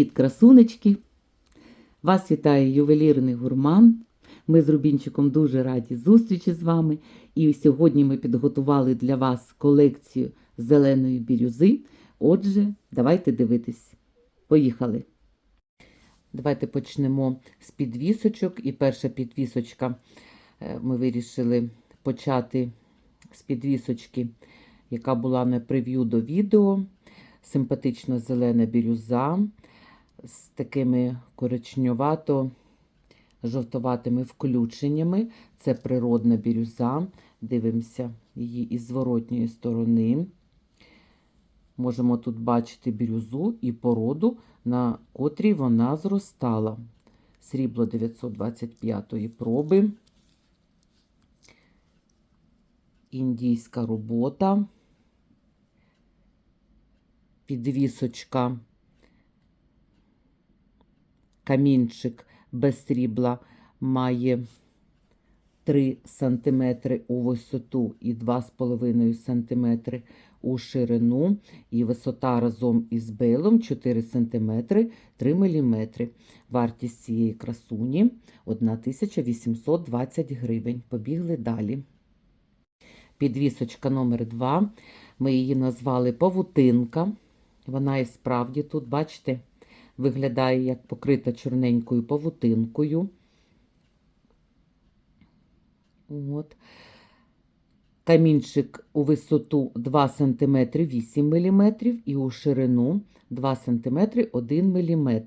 Привіт, красунечки! Вас вітає ювелірний гурман. Ми з Рубінчиком дуже раді зустрічі з вами. І сьогодні ми підготували для вас колекцію зеленої бірюзи. Отже, давайте дивитись. Поїхали! Давайте почнемо з підвісочок. І перша підвісочка е, ми вирішили почати з підвісочки, яка була на прев'ю до відео. Симпатична зелена бірюза з такими коричневато жовтоватими включеннями. Це природна бірюза. Дивимося її із зворотньої сторони. Можемо тут бачити бірюзу і породу, на котрій вона зростала. Срібло 925-ї проби. Індійська робота. Підвісочка, камінчик без срібла має 3 см у висоту і 2,5 см у ширину, і висота разом із бейлом 4 см 3 мм. Вартість цієї красуні 1820 гривень. Побігли далі. Підвісочка номер 2 Ми її назвали павутинка. Вона і справді тут, бачите, виглядає як покрита чорненькою павутинкою. От. Камінчик у висоту 2 см 8 мм і у ширину 2 см 1 мм.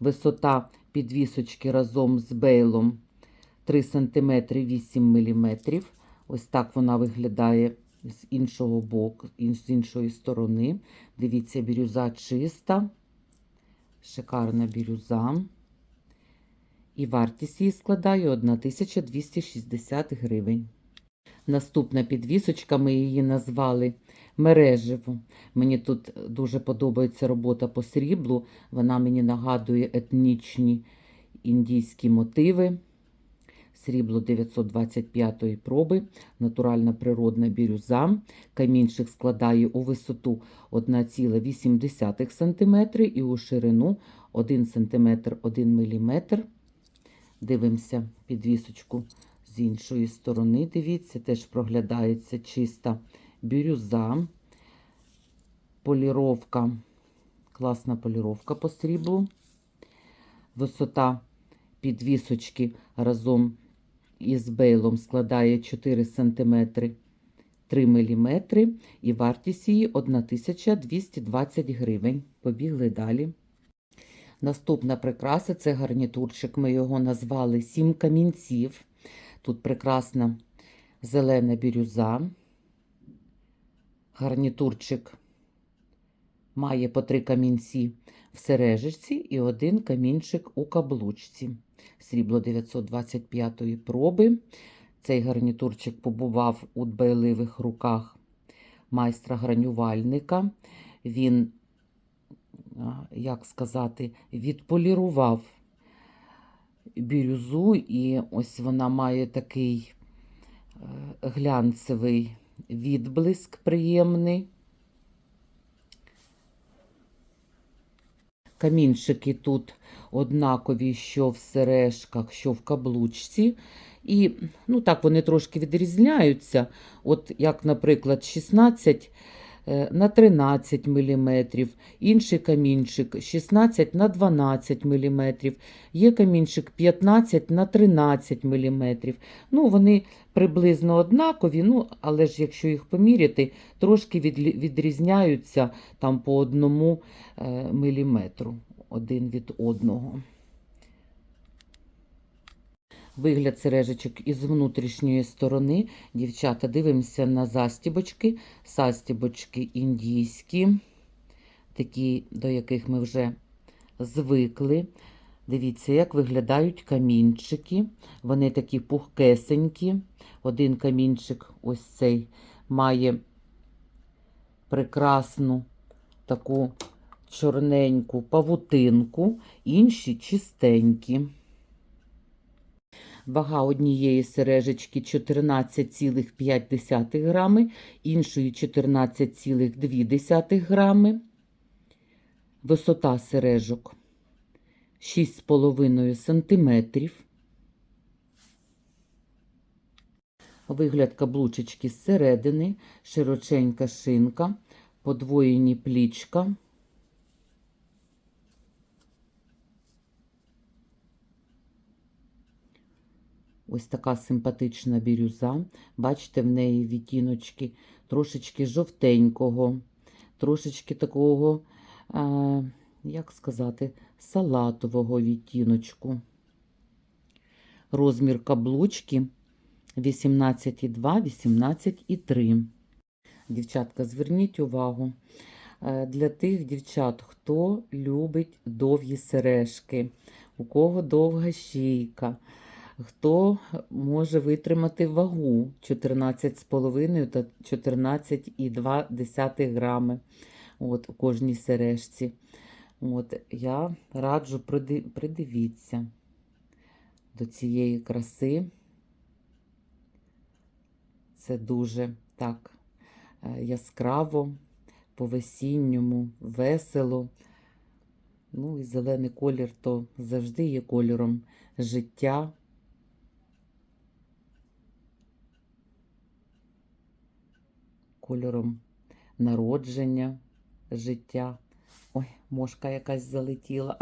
Висота підвісочки разом з бейлом 3 см 8 мм. Ось так вона виглядає з іншого боку, з іншої сторони. Дивіться, бірюза чиста, шикарна бірюза. І вартість її складає 1260 гривень. Наступна підвісочка, ми її назвали мереживо. Мені тут дуже подобається робота по сріблу. Вона мені нагадує етнічні індійські мотиви. Срібло 925-ї проби, натуральна природна бірюза. Камінчик складає у висоту 1,8 см і у ширину 1 см 1 мм. Дивимося підвісочку з іншої сторони. Дивіться, теж проглядається чиста бірюза, поліровка, класна поліровка по сріблу. Висота підвісочки разом із бейлом складає 4 см 3 мм і вартість її 1220 гривень. Побігли далі. Наступна прикраса це гарнітурчик. Ми його назвали Сім камінців. Тут прекрасна зелена бірюза. Гарнітурчик має по три камінці в сережечці і один камінчик у каблучці. Срібло 925-ї проби. Цей гарнітурчик побував у дбайливих руках майстра гранювальника. Він, як сказати, відполірував бірюзу, і ось вона має такий глянцевий відблиск приємний. Камінчики тут однакові, що в сережках, що в каблучці. І ну так вони трошки відрізняються. От як, наприклад, 16 на 13 мм, інший камінчик 16 на 12 мм, є камінчик 15 на 13 мм. Ну, Вони приблизно однакові, ну, але ж якщо їх поміряти, трошки відрізняються там по одному міліметру один від одного. Вигляд сережечок із внутрішньої сторони. Дівчата, дивимося на застібочки. Застібочки індійські, такі, до яких ми вже звикли. Дивіться, як виглядають камінчики. Вони такі пухкесенькі. Один камінчик, ось цей, має прекрасну таку чорненьку павутинку, інші чистенькі. Вага однієї сережечки 14,5 грами, іншої 14,2 грами. Висота сережок 6,5 см. Вигляд каблучечки зсередини, широченька шинка, подвоєні плічка. Ось така симпатична бірюза. Бачите, в неї відтіночки трошечки жовтенького, трошечки такого, а, як сказати, салатового відтіночку. Розмір каблучки 18,2, 18,3. Дівчатка, зверніть увагу. е, Для тих дівчат, хто любить довгі сережки, у кого довга шийка, хто може витримати вагу 14,5 та 14,2 грами от, у кожній сережці. От, я раджу придивіться до цієї краси. Це дуже так е, яскраво, по-весінньому, весело. Ну і зелений колір то завжди є кольором життя. Кольором народження, життя. Ой, мошка якась залетіла.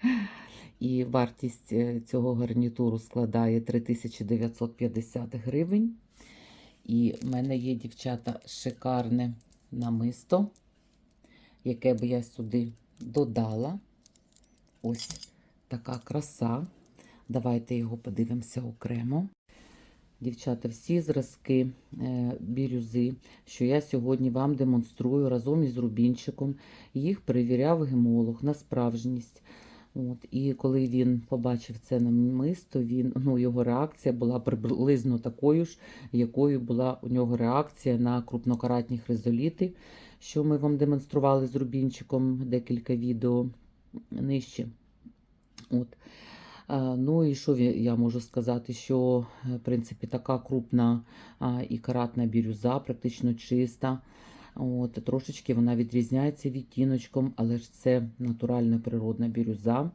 І вартість е, цього гарнітуру складає 3950 гривень. І в мене є, дівчата, шикарне намисто, яке би я сюди додала. Ось така краса. Давайте його подивимося окремо. Дівчата, всі зразки е, бірюзи, що я сьогодні вам демонструю разом із рубінчиком, їх перевіряв гемолог на справжність. От, і коли він побачив це намисто, він, ну, його реакція була приблизно такою ж, якою була у нього реакція на крупнокаратні хризоліти, що ми вам демонстрували з рубінчиком декілька відео нижче. От. А, Ну і що я можу сказати, що е, в принципі така крупна і каратна бірюза, практично чиста. От, трошечки вона відрізняється відтіночком, але ж це натуральна природна бірюза.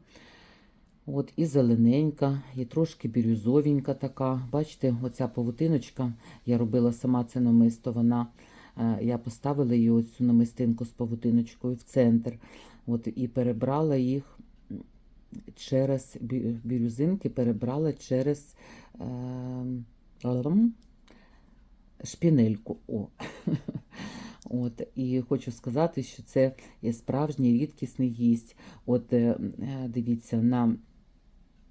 От, і зелененька, і трошки бірюзовенька така. Бачите, оця павутиночка, я робила сама це намисто, вона, е, я поставила її ось цю намистинку з павутиночкою в центр. От, і перебрала їх через бі- бірюзинки, перебрала через ем, шпінельку. О. От, і хочу сказати, що це є справжній рідкісний гість. От е, е, дивіться на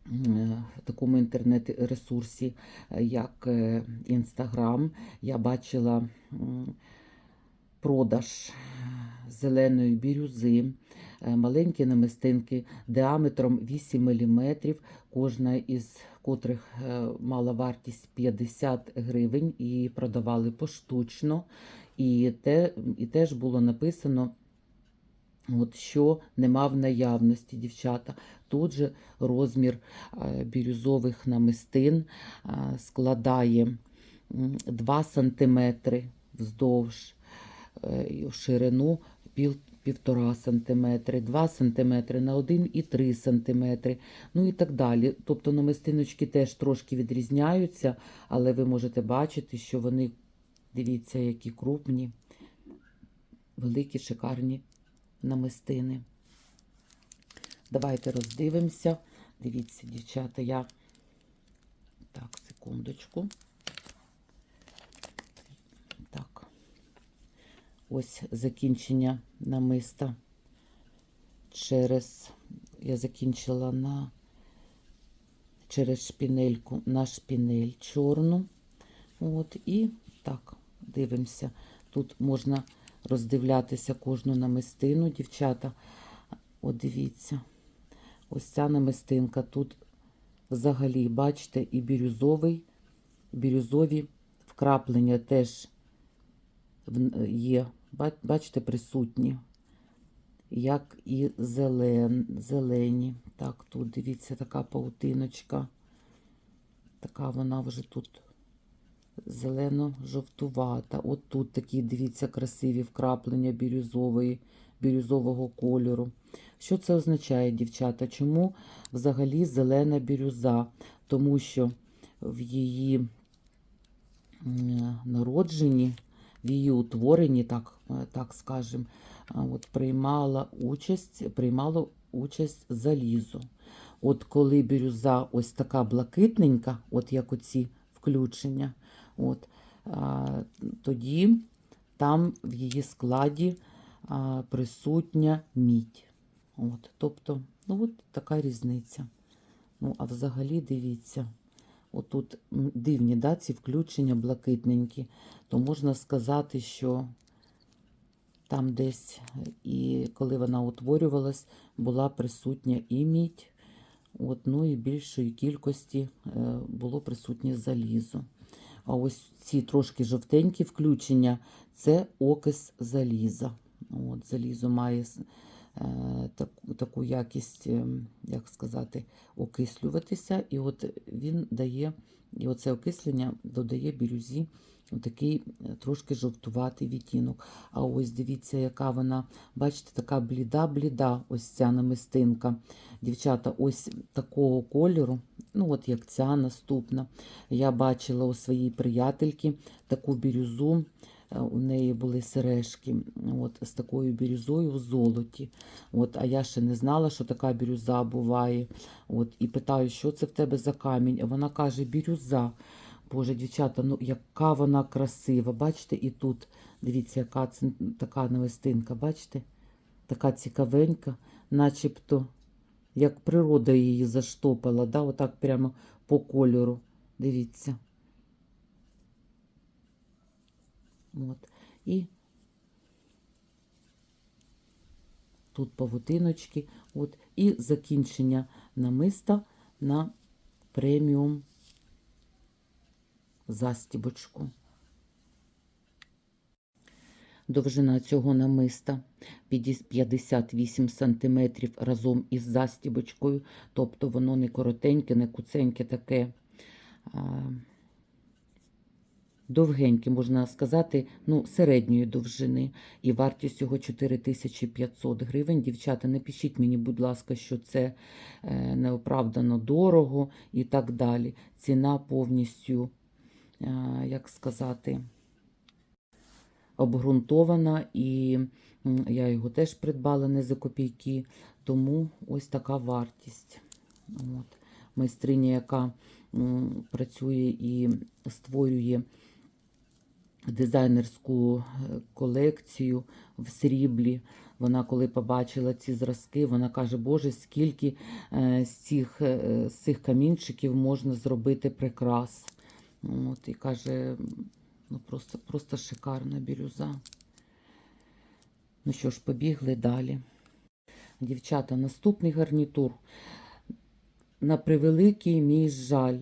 е, такому інтернет-ресурсі, як Інстаграм, я бачила продаж зеленої бірюзи, е, маленькі намистинки діаметром 8 мм, кожна із котрих е, мала вартість 50 гривень і продавали поштучно. І, те, і теж було написано, от, що нема в наявності дівчата. Тут же розмір е, бірюзових намистин складає 2 см вздовж ширину пів, півтора сантиметри, 2 сантиметри на 1,3 сантиметри, ну і так далі. Тобто намистиночки теж трошки відрізняються, але ви можете бачити, що вони, дивіться, які крупні, великі, шикарні намистини. Давайте роздивимося. Дивіться, дівчата, я так, секундочку. Так. Ось закінчення намиста через, я закінчила на через шпінельку на шпінель чорну. От, і так, дивимося. Тут можна роздивлятися кожну намистину, дівчата. От дивіться, ось ця намистинка. Тут взагалі, бачите, і бірюзовий, бірюзові вкраплення теж є, бачите, присутні. Як і зелен, зелені. Так, тут дивіться, така паутиночка. Така вона вже тут зелено-жовтувата. От тут такі, дивіться, красиві вкраплення бірюзової бірюзового кольору. Що це означає, дівчата? Чому взагалі зелена бірюза? Тому що в її народженні, в її утворенні, так, е, так скажемо, от приймала участь, приймало участь залізо. От коли бірюза ось така блакитненька, от як оці включення, от, а, тоді там в її складі а, присутня мідь. От, тобто, ну от така різниця. Ну, а взагалі дивіться, отут дивні да, ці включення блакитненькі, то можна сказати, що там десь, е, і коли вона утворювалась, була присутня і мідь, от, ну і більшої кількості е, було присутнє залізо. А ось ці трошки жовтенькі включення це окис заліза. От, залізо має таку, таку якість, е, як сказати, окислюватися, і от він дає, і оце окислення додає бірюзі такий трошки жовтуватий відтінок. А ось дивіться, яка вона, бачите, така бліда-бліда, ось ця намистинка. Дівчата, ось такого кольору, ну от як ця наступна. Я бачила у своїй приятельки таку бірюзу. Е, У неї були сережки от, з такою бірюзою в золоті. От, а я ще не знала, що така бірюза буває. От, і питаю, що це в тебе за камінь? А вона каже, бірюза. Боже, дівчата, ну яка вона красива. Бачите, і тут, дивіться, яка це така навестинка, бачите? Така цікавенька, начебто, як природа її заштопала, да? отак прямо по кольору. Дивіться. От. І тут павутиночки, от, і закінчення намиста на преміум застібочку. Довжина цього намиста 58 см разом із застібочкою, тобто воно не коротеньке, не куценьке, таке а, довгеньке, можна сказати, ну, середньої довжини. І вартість його 4500 гривень. Дівчата, не пишіть мені, будь ласка, що це е, неоправдано дорого і так далі. Ціна повністю е, як сказати, обґрунтована, і я його теж придбала не за копійки, тому ось така вартість. От. Майстриня, яка працює і створює дизайнерську е, колекцію в сріблі. Вона, коли побачила ці зразки, вона каже, Боже, скільки е, з цих, е, з цих камінчиків можна зробити прикрас. От, і каже, ну просто, просто шикарна бірюза. Ну що ж, побігли далі. Дівчата, наступний гарнітур. На превеликий мій жаль,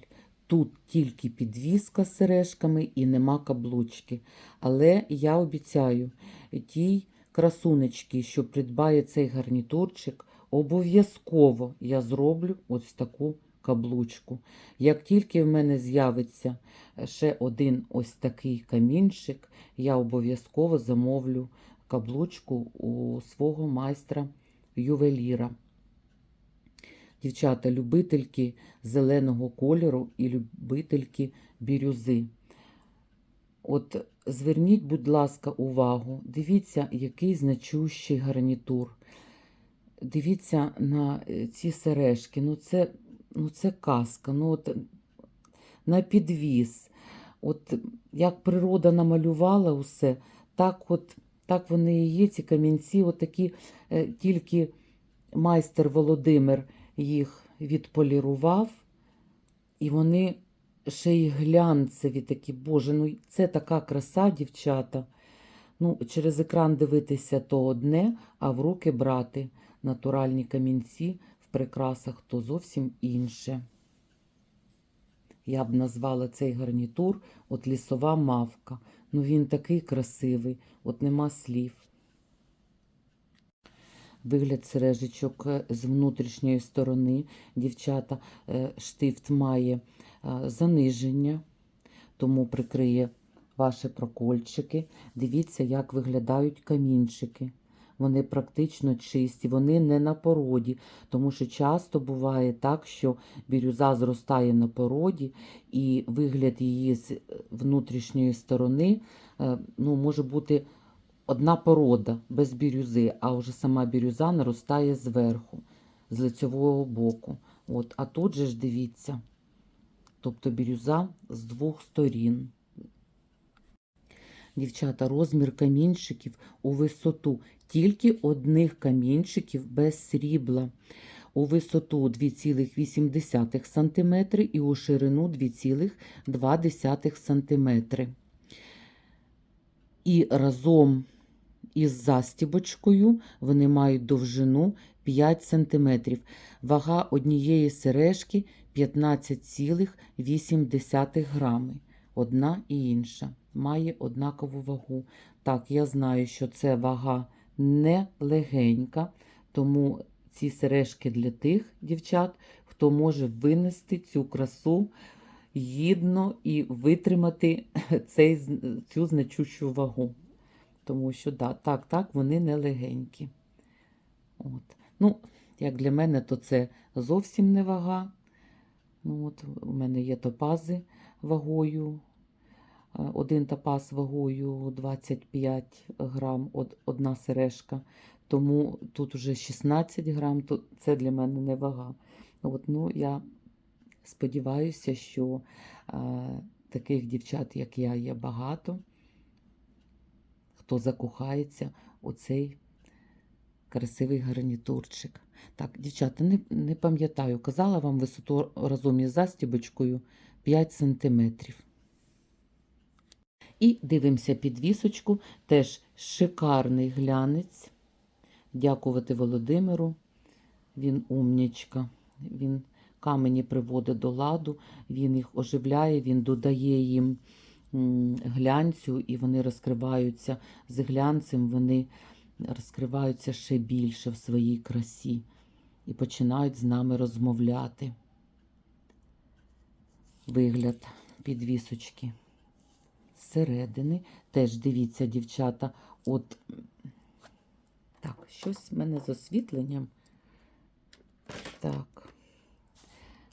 тут тільки підвіска з сережками і нема каблучки. Але я обіцяю, тій красунечки, що придбає цей гарнітурчик, обов'язково я зроблю ось таку каблучку. Як тільки в мене з'явиться ще один ось такий камінчик, я обов'язково замовлю каблучку у свого майстра ювеліра. Дівчата, любительки зеленого кольору і любительки бірюзи. От зверніть, будь ласка, увагу, дивіться, який значущий гарнітур. Дивіться на е, ці сережки. Ну, це, ну, це казка. Ну, от, на підвіз. От як природа намалювала усе, так от так вони і є, ці камінці, от такі е, тільки майстер Володимир їх відполірував, і вони ще й глянцеві такі, боже, ну це така краса, дівчата. Ну, через екран дивитися то одне, а в руки брати натуральні камінці в прикрасах то зовсім інше. Я б назвала цей гарнітур от лісова мавка. Ну він такий красивий, от нема слів. Вигляд сережечок е, з внутрішньої сторони. Дівчата, е, штифт має е, заниження, тому прикриє ваші прокольчики. Дивіться, як виглядають камінчики. вони практично чисті, вони не на породі, тому що часто буває так, що бірюза зростає на породі, і вигляд її з внутрішньої сторони ну, може бути одна порода без бірюзи, а вже сама бірюза наростає зверху, з лицьового боку. От, а тут же ж дивіться, тобто бірюза з двох сторін. Дівчата, розмір камінчиків у висоту. Тільки одних камінчиків без срібла. У висоту 2,8 см і у ширину 2,2 см. І разом із застібочкою вони мають довжину 5 см. Вага однієї сережки 15,8 грами. Одна і інша має однакову вагу. Так, я знаю, що це вага не легенька, тому ці сережки для тих дівчат, хто може винести цю красу гідно і витримати цей, цю значущу вагу. Тому що да, так, так, вони не легенькі. От. Ну, як для мене, то це зовсім не вага. Ну, от, у мене є топази вагою. е, Один топаз вагою 25 грам, од- одна сережка. Тому тут вже 16 грам, то це для мене не вага. От, ну, я сподіваюся, що е, таких дівчат, як я, є багато, хто закохається у цей красивий гарнітурчик. Так, дівчата, не, не пам'ятаю, казала вам висоту разом із застібочкою 5 сантиметрів. І дивимося підвісочку, теж шикарний глянець. Дякувати Володимиру. Він умнічка. Він камені приводить до ладу, він їх оживляє, він додає їм глянцю, і вони розкриваються з глянцем, вони розкриваються ще більше в своїй красі і починають з нами розмовляти. Вигляд підвісочки зсередини. Теж дивіться, дівчата, от так, щось в мене з освітленням. Так.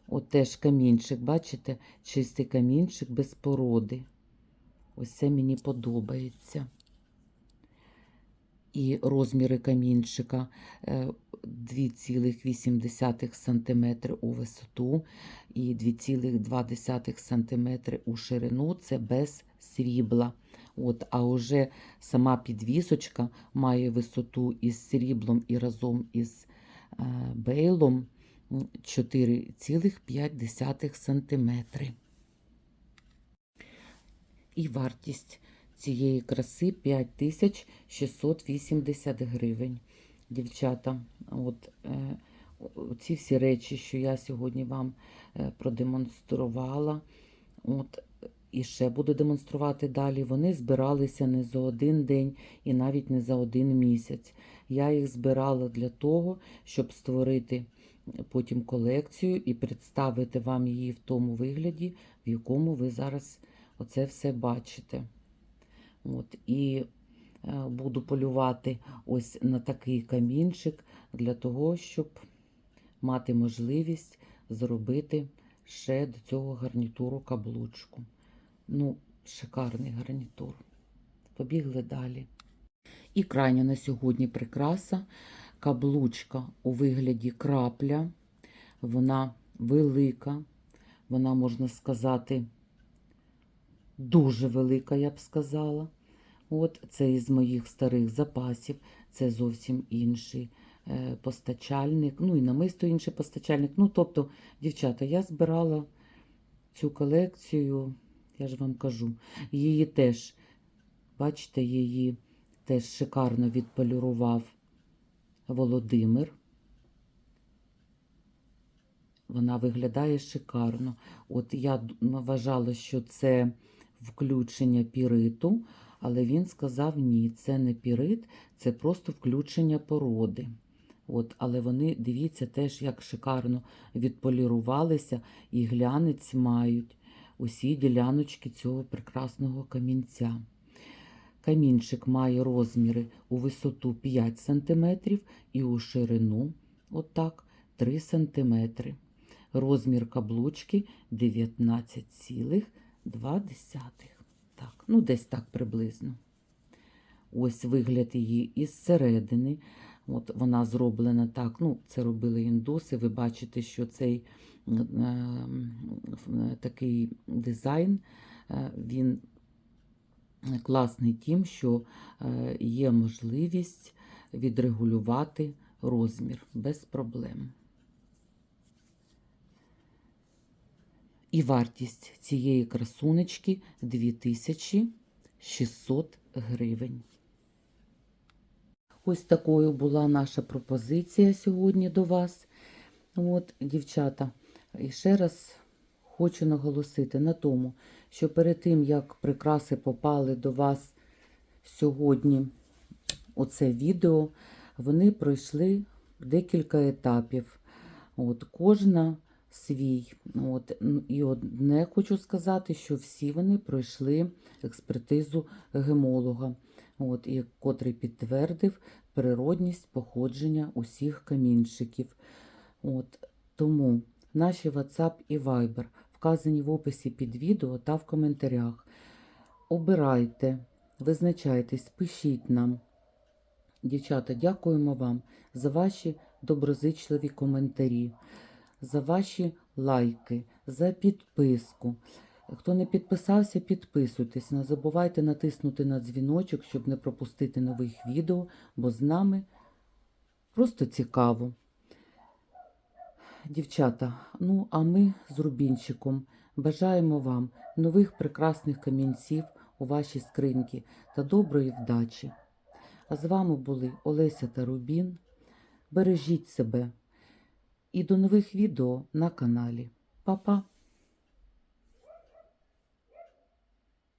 От теж камінчик, бачите, чистий камінчик без породи. Ось мені подобається. І розміри камінчика е, 2,8 см у висоту і 2,2 см у ширину це без срібла. От, а уже сама підвісочка має висоту із сріблом і разом із е, бейлом 4,5 см. І вартість цієї краси 5680 гривень. Дівчата, от е, ці всі речі, що я сьогодні вам е, продемонструвала, от, і ще буду демонструвати далі, вони збиралися не за один день і навіть не за один місяць. Я їх збирала для того, щоб створити потім колекцію і представити вам її в тому вигляді, в якому ви зараз оце все бачите. От, і е, буду полювати ось на такий камінчик для того, щоб мати можливість зробити ще до цього гарнітуру каблучку. Ну, шикарний гарнітур. Побігли далі. І крайня на сьогодні прикраса. Каблучка у вигляді крапля. Вона велика, вона, можна сказати, дуже велика, я б сказала. От це із моїх старих запасів, це зовсім інший е, постачальник. Ну і намисто інший постачальник. Ну, тобто, дівчата, я збирала цю колекцію, я ж вам кажу, її теж, бачите, її теж шикарно відполірував Володимир. Вона виглядає шикарно. От я вважала, що це включення піриту, але він сказав ні, це не пірит, це просто включення породи. От, але вони, дивіться, теж як шикарно відполірувалися і глянець мають усі діляночки цього прекрасного камінця. Камінчик має розміри у висоту 5 см і у ширину отак 3 см. Розмір каблучки 19,2. Так, ну десь так приблизно. Ось вигляд її із середини. От вона зроблена так. Ну, це робили індуси. Ви бачите, що цей е, е, такий дизайн е, він класний тим, що е, є можливість відрегулювати розмір без проблем. І вартість цієї красунечки 2600 гривень. Ось такою була наша пропозиція сьогодні до вас. От, дівчата, і ще раз хочу наголосити на тому, що перед тим, як прикраси попали до вас сьогодні, оце відео, вони пройшли декілька етапів. От, кожна свій. От, і одне хочу сказати, що всі вони пройшли експертизу гемолога, от, і, котрий підтвердив природність походження усіх камінчиків. От, тому наші WhatsApp і Viber вказані в описі під відео та в коментарях. Обирайте, визначайтесь, пишіть нам. Дівчата, дякуємо вам за ваші доброзичливі коментарі, за ваші лайки, за підписку. Хто не підписався, підписуйтесь. Не забувайте натиснути на дзвіночок, щоб не пропустити нових відео, бо з нами просто цікаво. Дівчата, ну а ми з Рубінчиком бажаємо вам нових прекрасних камінців у вашій скриньці та доброї вдачі. А з вами були Олеся та Рубін. Бережіть себе і до нових відео на каналі. Па-па!